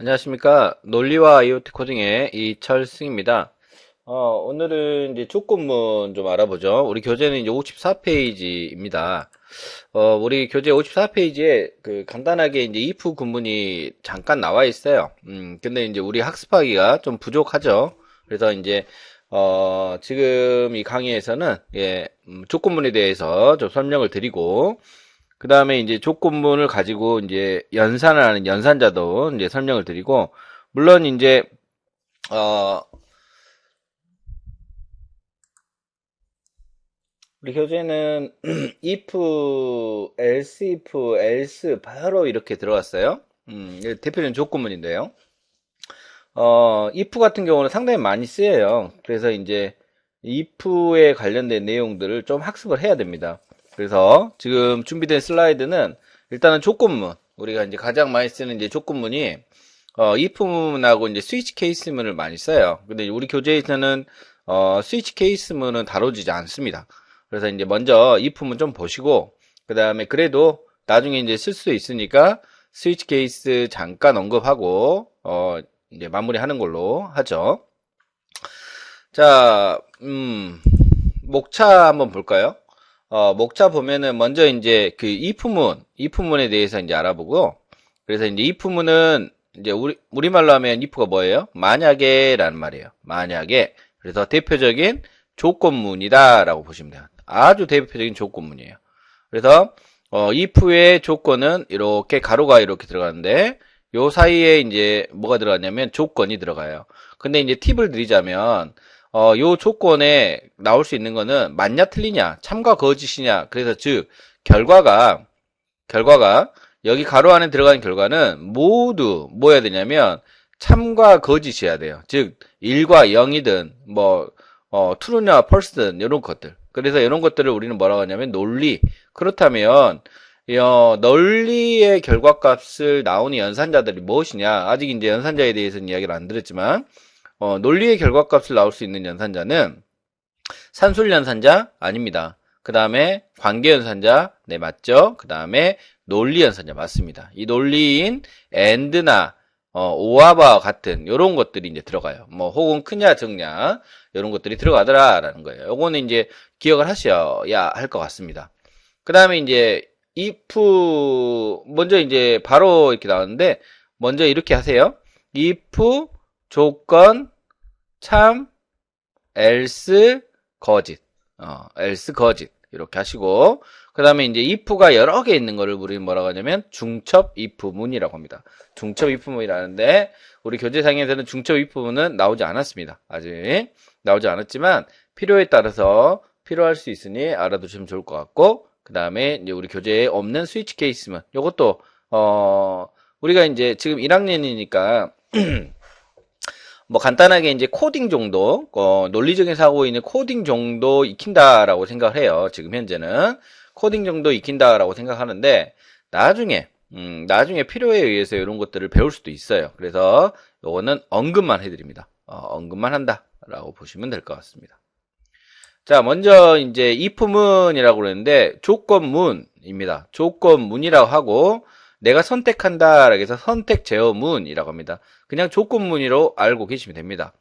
안녕하십니까. 논리와 IoT 코딩의 이철승입니다. 어, 오늘은 이제 조건문 좀 알아보죠. 우리 교재는 이제 54페이지입니다. 어, 우리 교재 54페이지에 그 간단하게 이제 if 구문이 잠깐 나와 있어요. 음, 근데 이제 우리 학습하기가 좀 부족하죠. 그래서 이제 어, 지금 이 강의에서는 예, 음, 조건문에 대해서 좀 설명을 드리고 그 다음에 이제 조건문을 가지고 이제 연산을 하는 연산자도 이제 설명을 드리고, 물론 이제, 어, 우리 교재는 if, else, if, else 바로 이렇게 들어갔어요. 음, 대표적인 조건문인데요. 어, if 같은 경우는 상당히 많이 쓰여요. 그래서 이제 if에 관련된 내용들을 좀 학습을 해야 됩니다. 그래서 지금 준비된 슬라이드는 일단은 조건문 우리가 이제 가장 많이 쓰는 이제 조건문이 어, if문하고 이제 스위치 케이스문을 많이 써요. 근데 우리 교재에서는 어, 스위치 케이스문은 다뤄지지 않습니다. 그래서 이제 먼저 if문 좀 보시고 그 다음에 그래도 나중에 이제 쓸 수 있으니까 스위치 케이스 잠깐 언급하고 어, 이제 마무리하는 걸로 하죠. 자, 음, 목차 한번 볼까요? 어, 목차 보면은 먼저 이제 그 if문, if문에 대해서 이제 알아보고, 그래서 이제 if문은 이제 우리, 우리말로 하면 if가 뭐예요? 만약에 라는 말이에요. 만약에. 그래서 대표적인 조건문이다 라고 보시면 돼요. 아주 대표적인 조건문이에요. 그래서, 어, if의 조건은 이렇게 가로가 이렇게 들어가는데, 요 사이에 이제 뭐가 들어가냐면 조건이 들어가요. 근데 이제 팁을 드리자면, 어, 요 조건에 나올 수 있는 거는 맞냐 틀리냐, 참과 거짓이냐. 그래서 즉 결과가 결과가 여기 가로 안에 들어가는 결과는 모두 뭐 해야 되냐면 참과 거짓이어야 돼요. 즉 1과 0이든 뭐 어, true냐 false든 이런 것들. 그래서 이런 것들을 우리는 뭐라고 하냐면 논리. 그렇다면 어, 논리의 결과값을 나오는 연산자들이 무엇이냐? 아직 이제 연산자에 대해서는 이야기를 안 드렸지만 어, 논리의 결과값을 나올 수 있는 연산자는 산술 연산자 아닙니다. 그 다음에 관계 연산자 네 맞죠? 그 다음에 논리 연산자 맞습니다. 이 논리인 and나 어, 오와바 같은 이런 것들이 이제 들어가요. 뭐 혹은 크냐 적냐 이런 것들이 들어가더라라는 거예요. 요거는 이제 기억을 하셔야 할 것 같습니다. 그 다음에 이제 if 먼저 이제 바로 이렇게 나왔는데 먼저 이렇게 하세요. if 조건, 참, else, 거짓. 어, else, 거짓. 이렇게 하시고, 그 다음에 이제 if가 여러 개 있는 거를 우리 뭐라고 하냐면 중첩 if문이라고 합니다. 중첩 if문이라는데, 우리 교재상에서는 중첩 if문은 나오지 않았습니다. 아직. 나오지 않았지만, 필요에 따라서 필요할 수 있으니 알아두시면 좋을 것 같고, 그 다음에 이제 우리 교재에 없는 스위치 케이스문. 요것도, 어, 우리가 이제 지금 1학년이니까, 뭐 간단하게 이제 코딩 정도, 어, 논리적인 사고인의 코딩 정도 익힌다라고 생각을 해요. 지금 현재는 코딩 정도 익힌다라고 생각하는데 나중에 음, 나중에 필요에 의해서 이런 것들을 배울 수도 있어요. 그래서 요거는 언급만 해드립니다. 어, 언급만 한다라고 보시면 될 것 같습니다. 자, 먼저 이제 if문이라고 그러는데 조건문입니다. 조건문이라고 하고 내가 선택한다 라고 해서 선택 제어문이라고 합니다. 그냥 조건문으로 알고 계시면 됩니다.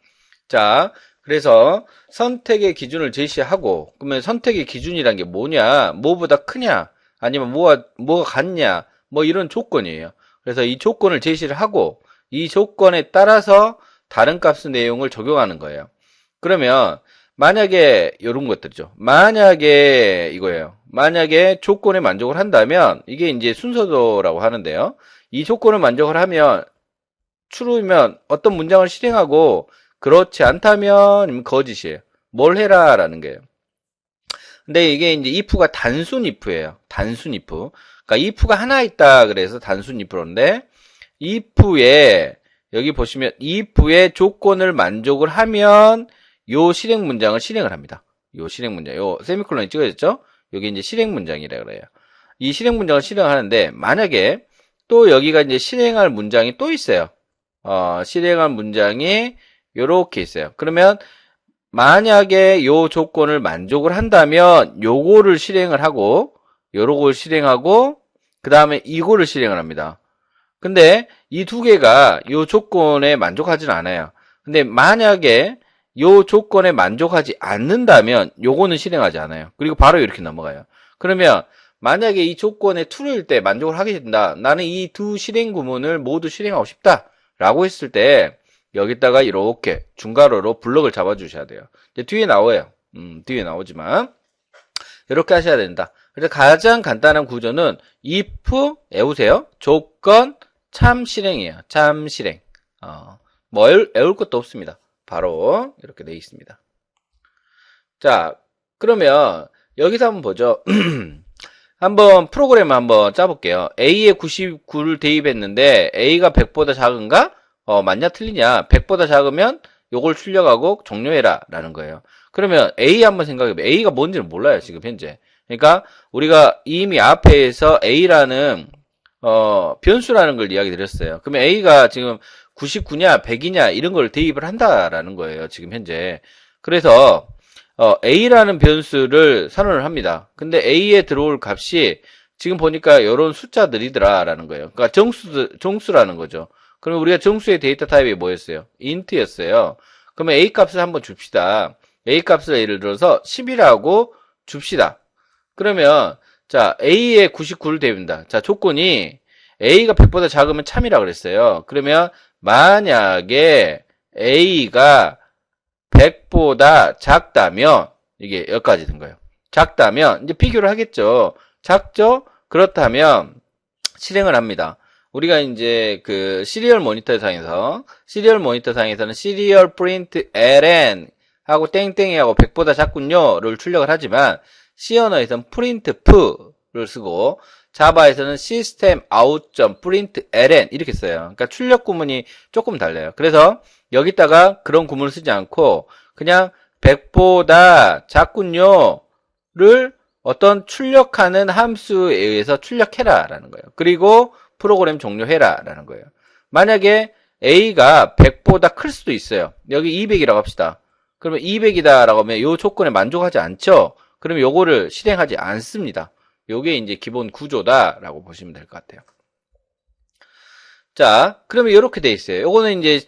자, 그래서 선택의 기준을 제시하고 그러면 선택의 기준이란 게 뭐냐? 뭐보다 크냐? 아니면 뭐가 뭐가 같냐? 뭐 이런 조건이에요. 그래서 이 조건을 제시를 하고 이 조건에 따라서 다른 값의 내용을 적용하는 거예요. 그러면 만약에 이런 것들이죠. 만약에 이거예요. 만약에 조건에 만족을 한다면 이게 이제 순서도라고 하는데요. 이 조건을 만족을 하면 true면 어떤 문장을 실행하고 그렇지 않다면 거짓이에요. 뭘 해라라는 거예요. 근데 이게 이제 if가 단순 if예요. 단순 if. 그러니까 if가 하나 있다 그래서 단순 if인데 if에 여기 보시면 if의 조건을 만족을 하면 요 실행 문장을 실행을 합니다. 요 실행 문장, 요 세미콜론이 찍어졌죠? 여기 이제 실행 문장이라 그래요. 이 실행 문장을 실행하는데 만약에 또 여기가 이제 실행할 문장이 또 있어요. 어, 실행할 문장이 요렇게 있어요. 그러면 만약에 요 조건을 만족을 한다면 요거를 실행을 하고 요거를 실행하고 그 다음에 이거를 실행을 합니다. 근데 이 두 개가 이 조건에 만족하지는 않아요. 근데 만약에 이 조건에 만족하지 않는다면 요거는 실행하지 않아요. 그리고 바로 이렇게 넘어가요. 그러면 만약에 이 조건에 true일 때 만족을 하게 된다. 나는 이 두 실행 구문을 모두 실행하고 싶다. 라고 했을 때 여기다가 이렇게 중괄호로 블럭을 잡아 주셔야 돼요. 뒤에 나와요. 음, 뒤에 나오지만 이렇게 하셔야 된다. 그래서 가장 간단한 구조는 if 애우세요. 조건 참 실행이에요. 참 실행. 어, 뭐 애울, 애울 것도 없습니다. 바로 이렇게 돼 있습니다. 자, 그러면 여기서 한번 보죠. 한번 프로그램 한번 짜볼게요. A에 99를 대입했는데 A가 100보다 작은가? 어, 맞냐 틀리냐? 100보다 작으면 요걸 출력하고 종료해라 라는 거예요. 그러면 A 한번 생각해봐요. A가 뭔지는 몰라요, 지금 현재. 그러니까 우리가 이미 앞에서 A라는 어, 변수라는 걸 이야기 드렸어요. 그러면 A가 지금 99냐, 100이냐 이런 걸 대입을 한다라는 거예요, 지금 현재. 그래서 어, A라는 변수를 선언을 합니다. 근데 A에 들어올 값이 지금 보니까 이런 숫자들이더라라는 거예요. 그러니까 정수 정수라는 거죠. 그러면 우리가 정수의 데이터 타입이 뭐였어요? int였어요. 그러면 A 값을 한번 줍시다. A 값을 예를 들어서 10이라고 줍시다. 그러면 자 A에 99를 대입니다. 자 조건이 A가 100보다 작으면 참이라 그랬어요. 그러면 만약에 A가 100보다 작다면 이게 여기까지 된 거예요. 작다면 이제 비교를 하겠죠. 작죠? 그렇다면 실행을 합니다. 우리가 이제 그 시리얼 모니터 상에서 시리얼 모니터 상에서는 시리얼 프린트 ln 하고 땡땡이 하고 100보다 작군요를 출력을 하지만 C 언어에서는 프린트 f를 쓰고 자바에서는 시스템 아웃 프린트 ln 이렇게 써요. 그러니까 출력 구문이 조금 달라요. 그래서 여기다가 그런 구문을 쓰지 않고 그냥 100보다 작군요를 어떤 출력하는 함수에 의해서 출력해라 라는 거예요. 그리고 프로그램 종료해라 라는 거예요. 만약에 A가 100보다 클 수도 있어요. 여기 200이라고 합시다. 그러면 200이다 라고 하면 이 조건에 만족하지 않죠? 그러면 요거를 실행하지 않습니다. 요게 이제 기본 구조다 라고 보시면 될 것 같아요. 자, 그러면 이렇게 돼 있어요. 요거는 이제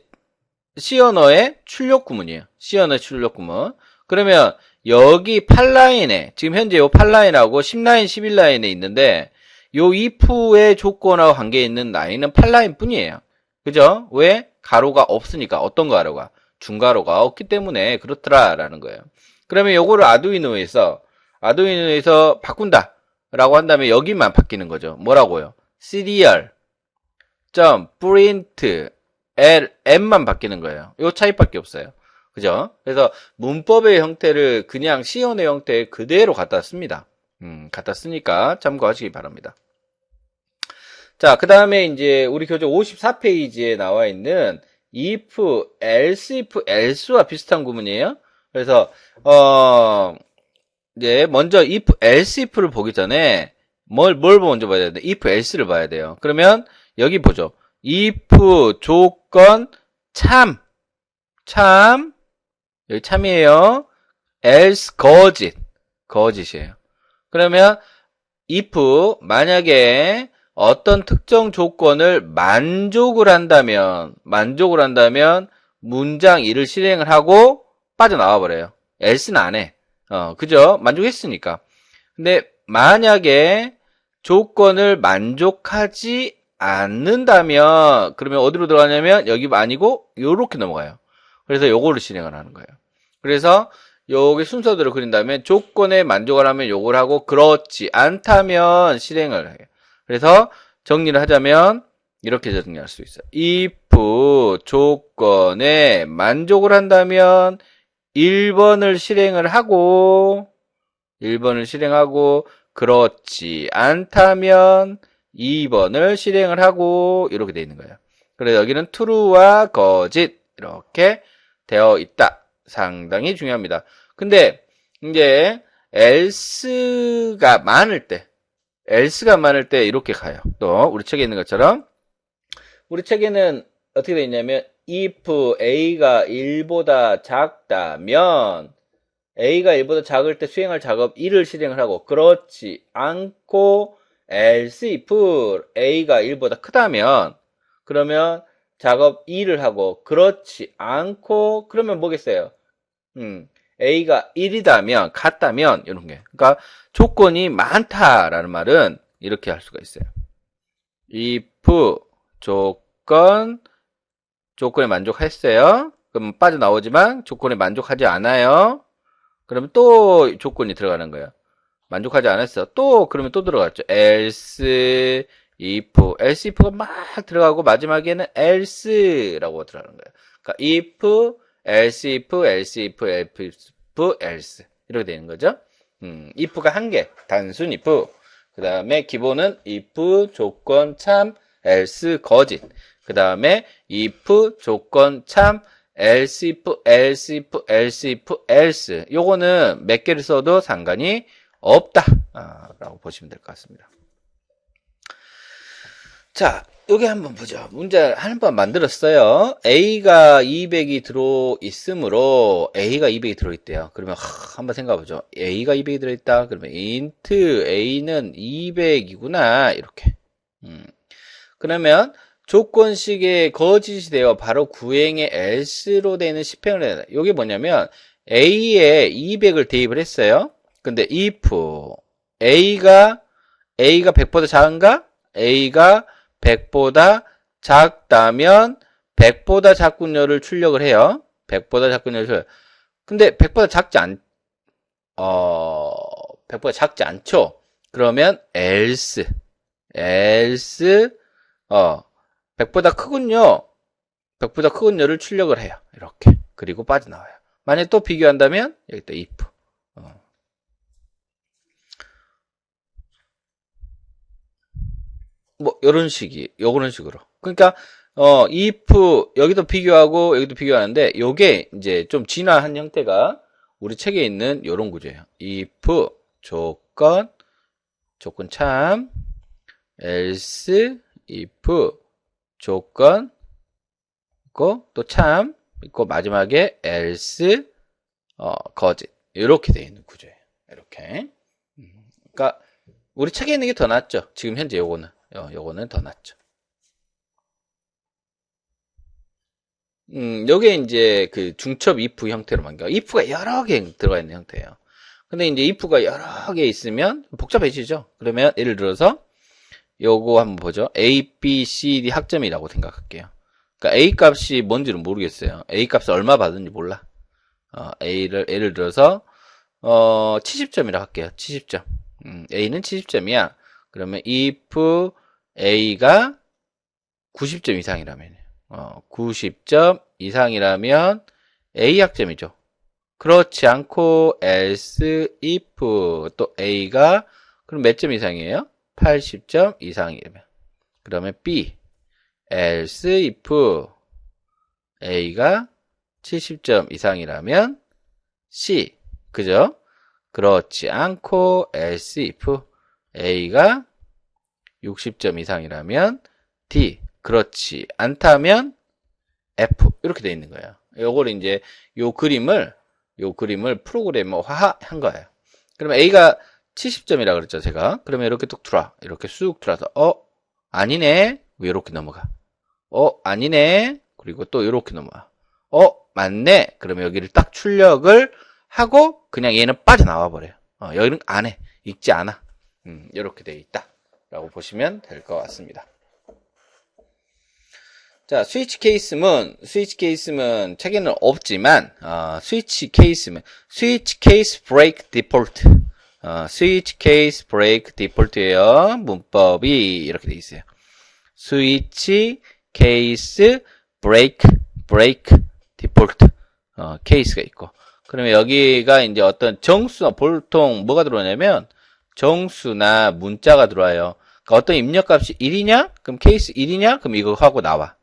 언어의 출력 구문이에요. 언어의 출력 구문. 그러면 여기 8라인에 지금 현재 요 8라인하고 10라인, 11라인에 있는데 요 if의 조건하고 관계 있는 라인은 8라인 뿐이에요. 그죠? 왜? 가로가 없으니까 어떤 가로가? 중가로가 없기 때문에 그렇더라라는 거예요. 그러면 요거를 아두이노에서 아두이노에서 바꾼다 라고 한다면 여기만 바뀌는 거죠. 뭐라고요? serial print L, M만 바뀌는 거예요. 요 차이밖에 없어요. 그죠? 그래서 문법의 형태를 그냥 시연의 형태에 그대로 갖다 씁니다. 음, 갖다 쓰니까 참고하시기 바랍니다. 자, 그 다음에 이제 우리 교재 54페이지에 나와 있는 if, else, if, else와 비슷한 구문이에요. 그래서, 어, 이제 먼저 if, else, if를 보기 전에 뭘, 뭘 먼저 봐야 되는데 if, else를 봐야 돼요. 그러면 여기 보죠. if 조건 참, 참, 여기 참이에요. else 거짓, 거짓이에요. 그러면 if 만약에 어떤 특정 조건을 만족을 한다면, 만족을 한다면 문장 1을 실행을 하고 빠져나와 버려요. else는 안 해. 어, 그죠? 만족했으니까. 근데 만약에 조건을 만족하지 않는다면 그러면 어디로 들어가냐면 여기 아니고 요렇게 넘어가요. 그래서 요거를 진행을 하는 거예요. 그래서 여기 순서대로 그린다면 조건에 만족을 하면 요걸 하고 그렇지 않다면 실행을 해요. 그래서 정리를 하자면 이렇게 정리할 수 있어요. if 조건에 만족을 한다면 1번을 실행을 하고 1번을 실행하고 그렇지 않다면 2번을 실행을 하고 이렇게 되어 있는 거예요. 그래서 여기는 true와 거짓 이렇게 되어 있다. 상당히 중요합니다. 근데 이제 else가 많을 때 else가 많을 때 이렇게 가요. 또 우리 책에 있는 것처럼 우리 책에는 어떻게 되어 있냐면 if a가 1보다 작다면 a가 1보다 작을 때 수행할 작업 1을 실행을 하고 그렇지 않고 else if a가 1보다 크다면 그러면 작업 2를 하고 그렇지 않고 그러면 뭐겠어요? 음, A가 1이다면 같다면 이런 게. 그러니까 조건이 많다라는 말은 이렇게 할 수가 있어요. if 조건 조건에 만족했어요. 그럼 빠져나오지만 조건에 만족하지 않아요. 그러면 또 조건이 들어가는 거예요. 만족하지 않았어. 또 그러면 또 들어갔죠. else if else if가 막 들어가고 마지막에는 else라고 들어가는 거예요. 그러니까 if else if else if if else 이렇게 되는 거죠. 음, if가 한 개, 단순 if. 그 다음에 기본은 if 조건 참 else 거짓. 그 다음에 if 조건 참 else if else if else if else. 요거는 몇 개를 써도 상관이 없다. 아, 라고 보시면 될 것 같습니다. 자, 여기 한번 보죠. 문제 한 번 만들었어요. A가 200이 들어 있으므로 A가 200이 들어 있대요. 그러면 하, 한번 생각해 보죠. A가 200이 들어 있다. 그러면 int A는 200이구나. 이렇게. 음. 그러면 조건식의 거짓이 되어 바로 구행의 else로 되는 시행을 해야 돼. 이게 뭐냐면 A에 200을 대입을 했어요. 근데 if A가 A가 100보다 작은가? A가 100보다 작다면 100보다 작군요를 출력을 해요. 100보다 작군요를 출력. 근데 100보다 작지 않, 어, 100보다 작지 않죠? 그러면 else, else, 어, 100보다 크군요. 100보다 크군요를 출력을 해요. 이렇게. 그리고 빠져나와요. 만약 또 비교한다면 여기다 if. 어. 뭐 이런 식이 요런 식으로. 그러니까 어 if 여기도 비교하고 여기도 비교하는데 요게 이제 좀 진화한 형태가 우리 책에 있는 요런 구조예요. if 조건 조건 참 else if 조건 있고 또 참 있고 마지막에 else 어 거짓 이렇게 되어 있는 구조예요. 이렇게. 음, 그러니까 우리 책에 있는 게 더 낫죠. 지금 현재 요거는 요, 요거는 더 낫죠. 음, 요게 이제 그 중첩 if 형태로 만겨. if가 여러 개 들어가 있는 형태예요. 근데 이제 if가 여러 개 있으면 복잡해지죠. 그러면 예를 들어서 요거 한번 보죠. a, b, c, d 학점이라고 생각할게요. 그러니까 a 값이 뭔지는 모르겠어요. a 값을 얼마 받은지 몰라. 어, a를 예를 들어서 어, 70점이라 할게요. 70점. 음, a는 70점이야. 그러면 if a가 90점 이상이라면 어, 90점 이상이라면 a 학점이죠. 그렇지 않고 else if 또 a가 그럼 몇 점 이상이에요? 80점 이상이라면 그러면 b else if a가 70점 이상이라면 c 그죠? 그렇지 않고 else if a가 60점 이상이라면 D. 그렇지 않다면 F. 이렇게 되어 있는 거예요. 요걸 이제 요 그림을 요 그림을 프로그래머화한 거예요. 그러면 A가 70점이라 그랬죠, 제가. 그러면 이렇게 뚝 들어와. 이렇게 쑥 들어와서 어, 아니네. 이렇게 넘어가. 어, 아니네. 그리고 또 이렇게 넘어가. 어, 맞네. 그러면 여기를 딱 출력을 하고 그냥 얘는 빠져나와 버려요. 어, 여기는 안 해. 읽지 않아. 음, 이렇게 되어 있다. 라고 보시면 될 것 같습니다. 자, 스위치 케이스문, 스위치 케이스문 책에는 없지만, 어, 스위치 케이스문, 스위치 케이스 브레이크 디폴트, 어, 스위치 케이스 브레이크 디폴트예요. 문법이 이렇게 돼 있어요. 스위치 케이스 브레이크 브레이크 디폴트 어, 케이스가 있고 그러면 여기가 이제 어떤 정수 보통 뭐가 들어오냐면 정수나 문자가 들어와요. 그러니까 어떤 입력값이 1이냐? 그럼 케이스 1이냐? 그럼 이거 하고 나와.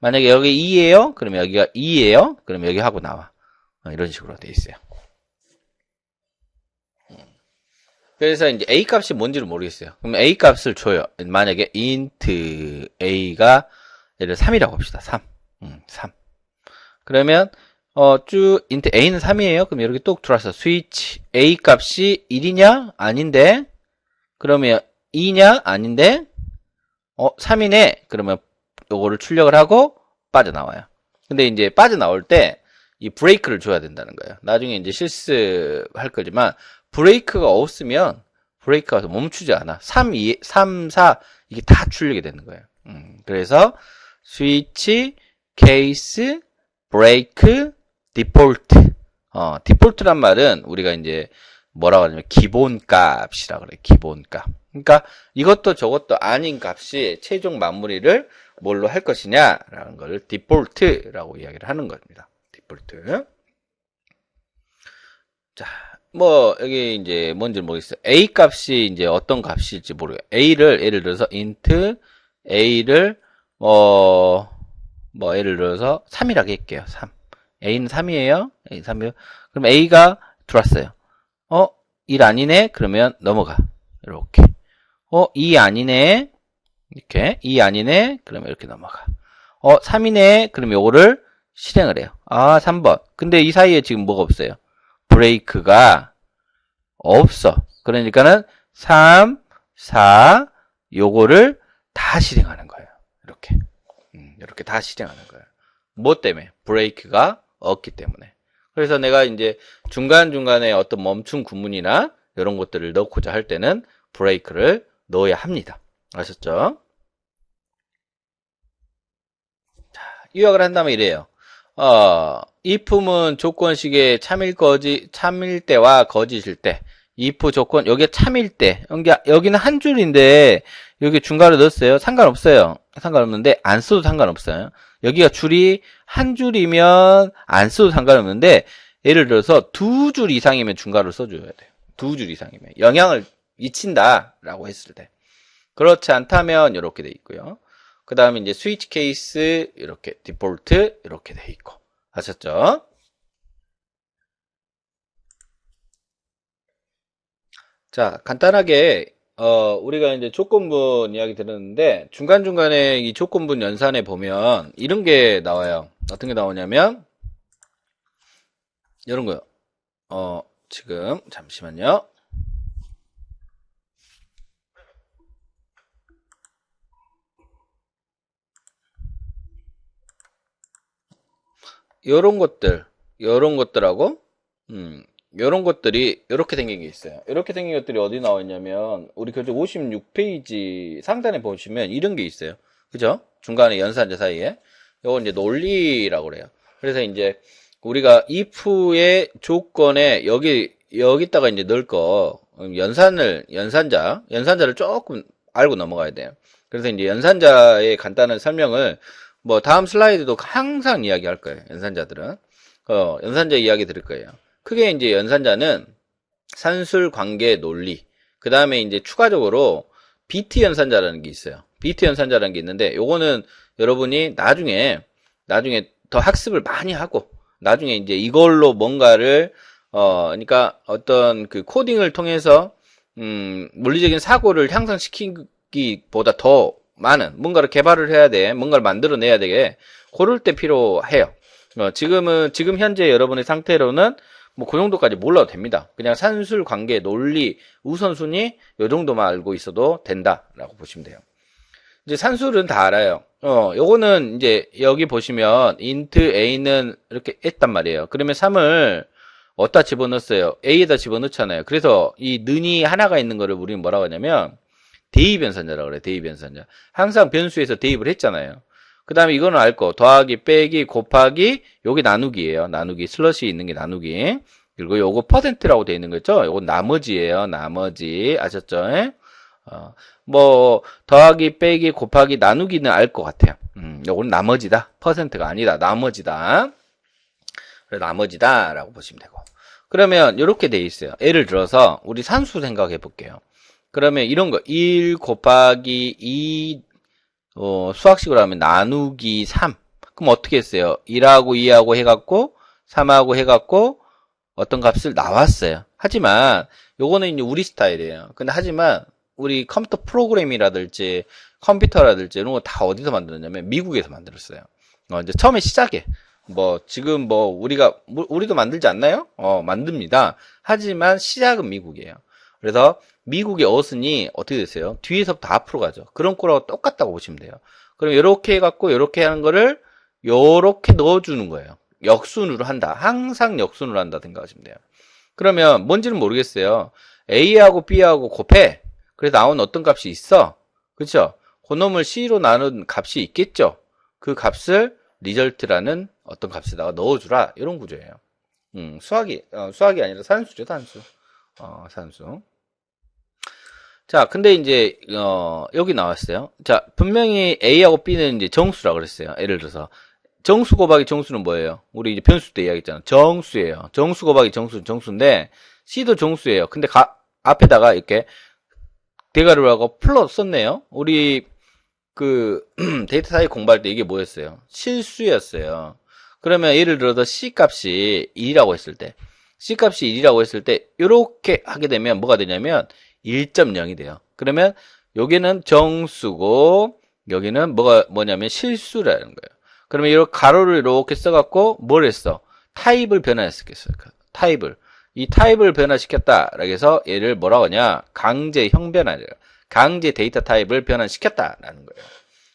만약에 여기 2예요? 그러면 여기가 2예요? 그럼 여기 하고 나와. 어, 이런 식으로 돼 있어요. 음. 그래서 이제 a 값이 뭔지를 모르겠어요. 그럼 a 값을 줘요. 만약에 int a가 예를 3이라고 합시다. 3. 음, 3. 그러면 어, 쭉 int a는 3이에요. 그럼 이렇게 뚝 들어와서 스위치 a 값이 1이냐? 아닌데. 그러면 2냐? 아닌데. 어, 3이네. 그러면 요거를 출력을 하고 빠져나와요. 근데 이제 빠져나올 때 이 브레이크를 줘야 된다는 거예요. 나중에 이제 실습할 거지만 브레이크가 없으면 브레이크가 멈추지 않아. 3, 2, 3, 4 이게 다 출력이 되는 거예요. 음, 그래서 스위치, 케이스, 브레이크, 디폴트. 어, 디폴트란 말은 우리가 이제 뭐라고 하냐면 기본값이라 그래요. 기본값. 그러니까 이것도 저것도 아닌 값이 최종 마무리를 뭘로 할 것이냐라는 걸 디폴트라고 이야기를 하는 겁니다. 디폴트. 자, 뭐 여기 이제 뭔지 모르겠어요. a 값이 이제 어떤 값일지 모르겠어요. a를 예를 들어서 int a를 어, 뭐 예를 들어서 3이라고 할게요. 3. a는 3이에요. a 3이요. 그럼 a가 들어왔어요. 어, 1 아니네? 그러면 넘어가. 이렇게. 어, 2 아니네? 이렇게. 2 아니네? 그러면 이렇게 넘어가. 어, 3이네? 그러면 요거를 실행을 해요. 아, 3번. 근데 이 사이에 지금 뭐가 없어요? 브레이크가 없어. 그러니까는 3, 4, 요거를 다 실행하는 거예요. 이렇게. 음, 이렇게 다 실행하는 거예요. 뭐 때문에? 브레이크가 없기 때문에. 그래서 내가 이제 중간중간에 어떤 멈춤 구문이나 이런 것들을 넣고자 할 때는 브레이크를 넣어야 합니다. 아셨죠? 자, 요약을 한다면 이래요. 어, if은 조건식의 참일 거지, 참일 때와 거짓일 때. if 조건, 여기가 참일 때. 여기, 여기는 한 줄인데, 여기 중괄호 넣었어요. 상관없어요. 상관없는데, 안 써도 상관없어요. 여기가 줄이 한 줄이면 안 써도 상관없는데, 예를 들어서 두 줄 이상이면 중괄호를 써줘야 돼요. 두 줄 이상이면. 영향을 미친다라고 했을 때. 그렇지 않다면 이렇게 돼 있고요. 그 다음에 이제 스위치 케이스 이렇게 디폴트 이렇게 돼 있고 아셨죠? 자 간단하게 어 우리가 이제 조건분 이야기 들었는데 중간중간에 이 조건분 연산에 보면 이런 게 나와요. 어떤 게 나오냐면 이런 거요. 어 지금 잠시만요. 요런 것들, 요런 것들하고, 음, 요런 것들이 이렇게 생긴 게 있어요. 이렇게 생긴 것들이 어디 나와 있냐면, 우리 교재 56페이지 상단에 보시면 이런 게 있어요. 그죠? 중간에 연산자 사이에. 요거 이제 논리라고 그래요. 그래서 이제 우리가 if의 조건에 여기, 여기다가 이제 넣을 거, 음, 연산을, 연산자, 연산자를 조금 알고 넘어가야 돼요. 그래서 이제 연산자의 간단한 설명을 뭐 다음 슬라이드도 항상 이야기할 거예요. 연산자들은 어, 연산자 이야기 들을 거예요. 크게 이제 연산자는 산술 관계 논리 그 다음에 이제 추가적으로 비트 연산자라는 게 있어요. 비트 연산자라는 게 있는데 요거는 여러분이 나중에 나중에 더 학습을 많이 하고 나중에 이제 이걸로 뭔가를 어 그러니까 어떤 그 코딩을 통해서 음 물리적인 사고를 향상시키기보다 더 많은 뭔가를 개발을 해야 돼. 뭔가를 만들어내야 되게. 고를 때 필요해요. 어, 지금은, 지금 현재 여러분의 상태로는 뭐 그 정도까지 몰라도 됩니다. 그냥 산술 관계, 논리, 우선순위, 요 정도만 알고 있어도 된다라고 보시면 돼요. 이제 산술은 다 알아요. 어, 요거는 이제 여기 보시면 int a는 이렇게 했단 말이에요. 그러면 3을 어디다 집어넣었어요? a에다 집어넣잖아요. 그래서 이 는이 하나가 있는 거를 우리는 뭐라고 하냐면 대입 연산자라고 그래. 대입 연산자. 항상 변수에서 대입을 했잖아요. 그 다음에 이거는 알 거. 더하기, 빼기, 곱하기, 요게 나누기예요. 나누기. 슬러시 있는 게 나누기. 그리고 요거 퍼센트라고 되어 있는 거죠. 요거 나머지예요. 나머지. 아셨죠? 예? 어, 뭐 더하기, 빼기, 곱하기, 나누기는 알 것 같아요. 음, 요거는 나머지다. 퍼센트가 아니다. 나머지다. 나머지다라고 보시면 되고. 그러면 이렇게 돼 있어요. 예를 들어서 우리 산수 생각해 볼게요. 그러면 이런 거, 1 곱하기 2, 어, 수학식으로 하면 나누기 3. 그럼 어떻게 했어요? 1하고 2하고 해갖고, 3하고 해갖고, 어떤 값을 나왔어요. 하지만, 요거는 이제 우리 스타일이에요. 근데 하지만, 우리 컴퓨터 프로그램이라든지, 컴퓨터라든지, 이런 거 다 어디서 만들었냐면, 미국에서 만들었어요. 어, 이제 처음에 시작에. 뭐, 지금 뭐, 우리가, 우리도 만들지 않나요? 어, 만듭니다. 하지만 시작은 미국이에요. 그래서 미국의 어순이 어떻게 됐어요? 뒤에서부터 앞으로 가죠. 그런 거랑 똑같다고 보시면 돼요. 그럼 이렇게 해갖고 이렇게 하는 거를 요렇게 넣어주는 거예요. 역순으로 한다. 항상 역순으로 한다 생각하시면 돼요. 그러면 뭔지는 모르겠어요. A하고 B하고 곱해. 그래서 나온 어떤 값이 있어. 그쵸? 그놈을 C로 나눈 값이 있겠죠? 그 값을 리절트라는 어떤 값에다가 넣어주라. 이런 구조예요. 음, 수학이, 어, 수학이 아니라 산수죠, 산수. 어, 산수. 자, 근데 이제, 어, 여기 나왔어요. 자, 분명히 A하고 B는 이제 정수라 그랬어요. 예를 들어서. 정수 곱하기 정수는 뭐예요? 우리 이제 변수 때 이야기했잖아. 정수예요. 정수 곱하기 정수는 정수인데, C도 정수예요. 근데 가, 앞에다가 이렇게 대가를 하고 플러 썼네요. 우리 그 데이터 타입 공부할 때 이게 뭐였어요? 실수였어요. 그러면 예를 들어서 C 값이 1이라고 했을 때, C 값이 1이라고 했을 때, 이렇게 하게 되면 뭐가 되냐면 1.0이 돼요. 그러면 여기는 정수고, 여기는 뭐가 뭐냐면 실수라는 거예요. 그러면 이렇게 가로를 이렇게 써갖고 뭘 했어? 타입을 변화했겠어요. 타입을. 이 타입을 변화시켰다라고 해서 얘를 뭐라고 하냐? 강제 형변화래요. 강제 데이터 타입을 변환시켰다라는 거예요.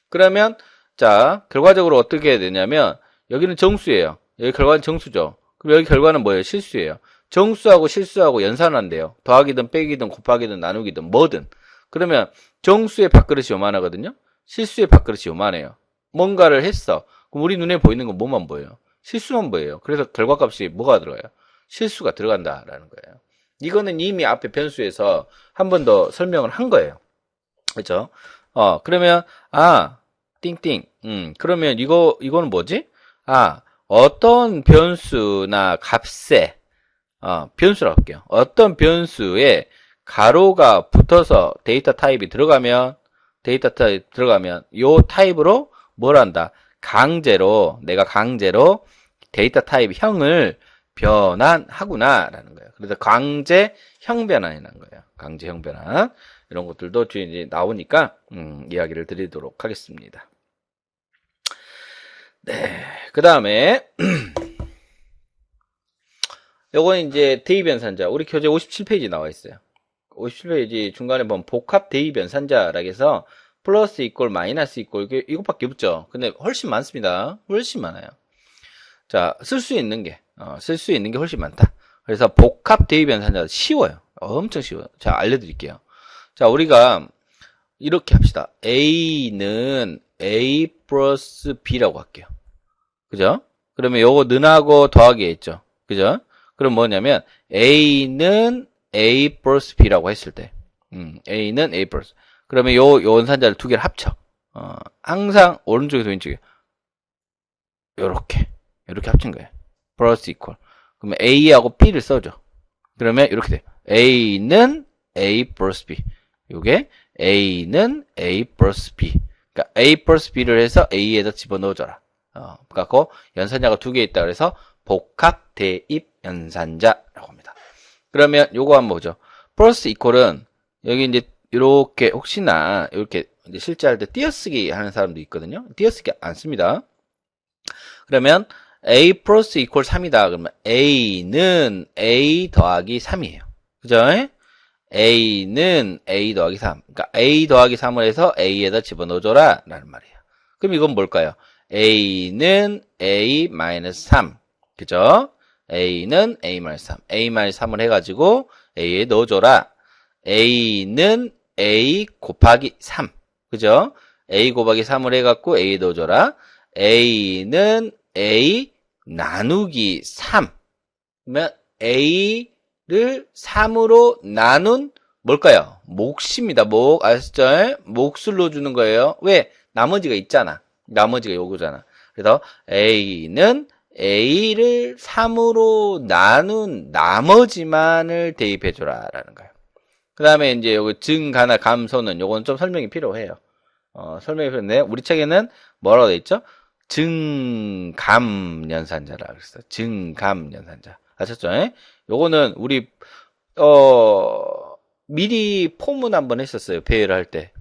그러면 자 결과적으로 어떻게 되냐면 여기는 정수예요. 여기 결과는 정수죠. 그럼 여기 결과는 뭐예요? 실수예요. 정수하고 실수하고 연산한대요. 더하기든 빼기든 곱하기든 나누기든 뭐든. 그러면 정수의 밥그릇이 요만하거든요. 실수의 밥그릇이 요만해요. 뭔가를 했어. 그럼 우리 눈에 보이는 건 뭐만 보여요? 실수만 보여요. 그래서 결과값이 뭐가 들어가요? 실수가 들어간다라는 거예요. 이거는 이미 앞에 변수에서 한 번 더 설명을 한 거예요. 그렇죠? 어, 그러면 아, 띵띵. 음, 그러면 이거 이거는 뭐지? 아, 어떤 변수나 값에 어, 변수라고 할게요. 어떤 변수에 가로가 붙어서 데이터 타입이 들어가면 데이터 타입 들어가면 요 타입으로 뭘 한다? 강제로 내가 강제로 데이터 타입 형을 변환하구나라는 거예요. 그래서 강제 형변환이라는 거예요. 강제 형변환 이런 것들도 뒤에 이제 나오니까 음, 이야기를 드리도록 하겠습니다. 네, 그 다음에 요건 이제 대입변산자 우리 교재 57페이지 나와 있어요. 57페이지 중간에 보면 복합 대입변산자라고 해서 플러스 이꼴 마이너스 이꼴 이것밖에 없죠. 근데 훨씬 많습니다. 훨씬 많아요. 자, 쓸 수 있는 게, 어, 쓸 수 있는 게 훨씬 많다. 그래서 복합 대입변산자 쉬워요. 엄청 쉬워요. 자, 알려드릴게요. 자, 우리가 이렇게 합시다. A는 A 플러스 B라고 할게요. 그죠? 그러면 요거 는하고 더하기 했죠. 그죠? 그럼 뭐냐면 A는 A 플러스 B라고 했을 때, 음, A는 A 플러스. 그러면 요, 요 원산자를 두 개를 합쳐. 어, 항상 오른쪽에서 왼쪽에 요렇게 이렇게 합친 거예요. 플러스 이퀄. 그러면 A하고 B를 써줘. 그러면 이렇게 돼. A는 A 플러스 B. 요게 A는 A 플러스 B. 그러니까 A 플러스 B를 해서 A에다 집어넣어줘라. 어, 갖고 연산자가 두 개 있다 그래서 복합 대입 연산자라고 합니다. 그러면 요거 한번 보죠. 플러스 이퀄은 여기 이제 이렇게 혹시나 이렇게 이제 실제 할 때 띄어쓰기 하는 사람도 있거든요. 띄어쓰기 안 씁니다. 그러면 a 플러스 이퀄 3이다. 그러면 a는 a 더하기 3이에요. 그죠? a는 a 더하기 3. 그러니까 a 더하기 3을 해서 a에다 집어넣어줘라 라는 말이에요. 그럼 이건 뭘까요? a는 a 마이너스 3. 그죠? a는 a 마이너스 3. a 마이너스 3을 해가지고 a에 넣어줘라. a는 a 곱하기 3. 그죠? a 곱하기 3을 해갖고 a에 넣어줘라. a는 a 나누기 3. 그러면 a를 3으로 나눈 뭘까요? 몫입니다. 몫. 아시죠? 몫을 넣어주는 거예요. 왜? 나머지가 있잖아. 나머지가 요거잖아. 그래서 a는 a를 3으로 나눈 나머지만을 대입해줘라. 라는 거예요. 그 다음에 이제 요거 증가나 감소는 요건 좀 설명이 필요해요. 어, 설명이 필요한데, 우리 책에는 뭐라고 돼 있죠? 증감 연산자라 그랬어요. 증감 연산자. 아셨죠? 에? 요거는 우리 어 미리 포문 한번 했었어요. 배열을 할 때.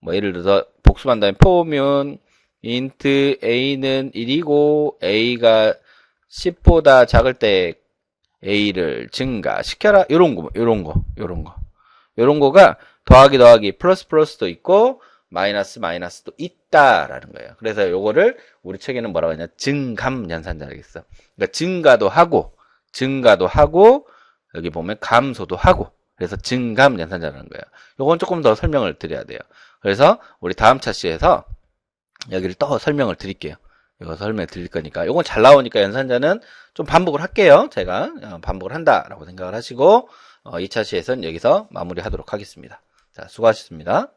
뭐 예를 들어서 복수한다면 포문 인트 a는 1이고 a가 10보다 작을 때 a를 증가시켜라. 요런 거, 요런 거, 요런 거. 요런 거가 더하기 더하기 플러스 플러스도 있고 마이너스 마이너스도 있다라는 거예요. 그래서 요거를 우리 책에는 뭐라고 하냐 증감 연산자라겠어. 그러니까 증가도 하고 증가도 하고 여기 보면 감소도 하고 그래서 증감 연산자라는 거예요. 요건 조금 더 설명을 드려야 돼요. 그래서 우리 다음 차시에서 여기를 또 설명을 드릴게요. 이거 설명 드릴 거니까 요건 잘 나오니까 연산자는 좀 반복을 할게요. 제가 어, 반복을 한다라고 생각을 하시고 어, 2차 시에서는 여기서 마무리하도록 하겠습니다. 자, 수고하셨습니다.